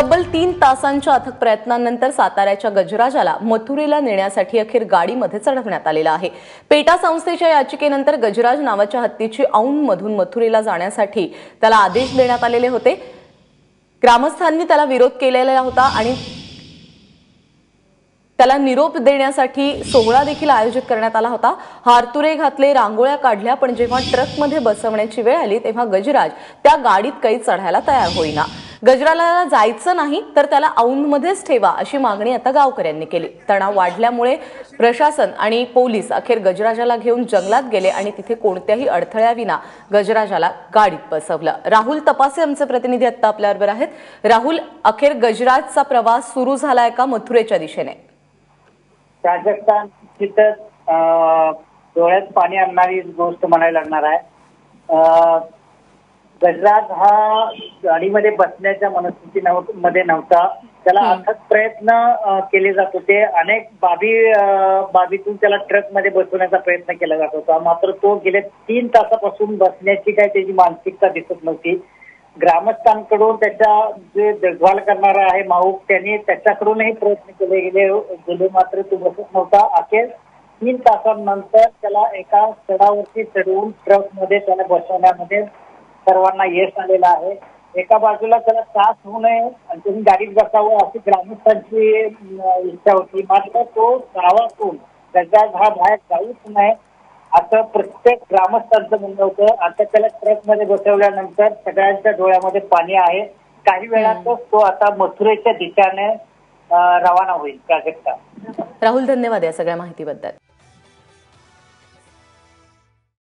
तब्बल तीन तासांच्या अथक प्रयत्नांनंतर साताऱ्याच्या गजराजाला मथुरेला नेण्यासाठी अखेर गाडीमध्ये चढवण्यात आलेला आहे. पेटा संस्थेच्या याचिकेनंतर गजराज नावाच्या हत्तीची औंधमधून मथुरेला जाण्यासाठी त्याला आदेश देण्यात आलेले होते. ग्रामस्थांनी त्याला विरोध केलेला होता आणि त्याला निरोप देण्यासाठी सोहळा देखील आयोजित करण्यात आला होता. हारतुरे घातले रांगोळ्या काढल्या पण जेव्हा ट्रकमध्ये बसवण्याची वेळ आली तेव्हा गजराज त्या गाडीत काही चढायला तयार होईना. गजराला जायचं नाही तर त्याला औंधमध्येच ठेवा अशी मागणी आता गावकऱ्यांनी केली. तणाव वाढल्यामुळे प्रशासन आणि पोलीस अखेर गजराजाला घेऊन जंगलात गेले आणि तिथे कोणत्याही अडथळ्याविना गजराजाला गाडीत बसवलं. राहुल तपासे आमचे प्रतिनिधी आता आपल्याबरोबर आहेत. राहुल अखेर गजराजचा प्रवास सुरू झालाय का मथुरेच्या दिशेने? राजस्थान तिथं डोळ्यात पाणी आणणारी गोष्ट म्हणायला लागणार आहे. अं, गजराज हा गाडीमध्ये बसण्याच्या मनस्थिती मध्ये नव्हता. त्याला. अथक प्रयत्न केले जात होते. अनेक बाबी बाबीतून त्याला ट्रकमध्ये बसवण्याचा प्रयत्न केला जात होता. मात्र तो गेल्या तीन तासापासून बसण्याची काय त्याची मानसिकता दिसत नव्हती. ग्रामस्थांकडून त्याच्या जे देखभाल करणारा आहे माऊक त्यांनी त्याच्याकडूनही प्रयत्न केले गेले. गेले मात्र तो बसत नव्हता. अखेर तीन तासांनंतर त्याला एका चढावरती चढवून ट्रकमध्ये त्याला बसवण्यामध्ये सर्वांना यश आलेलं आहे. एका बाजूला त्याला त्रास होऊ नये आणि तुम्ही गाडीत बसावं अशी ग्रामस्थांची इच्छा होती. मात्र तो गावातून गजराज हा बाहेर जाऊच नये असं प्रत्येक ग्रामस्थांचं म्हणणं होतं. आता त्याला ट्रकमध्ये बसवल्यानंतर सगळ्यांच्या डोळ्यामध्ये पाणी आहे. काही वेळातच तो आता मथुरेच्या दिशेने रवाना होईल. प्राजक्ता. राहुल धन्यवाद या सगळ्या माहितीबद्दल.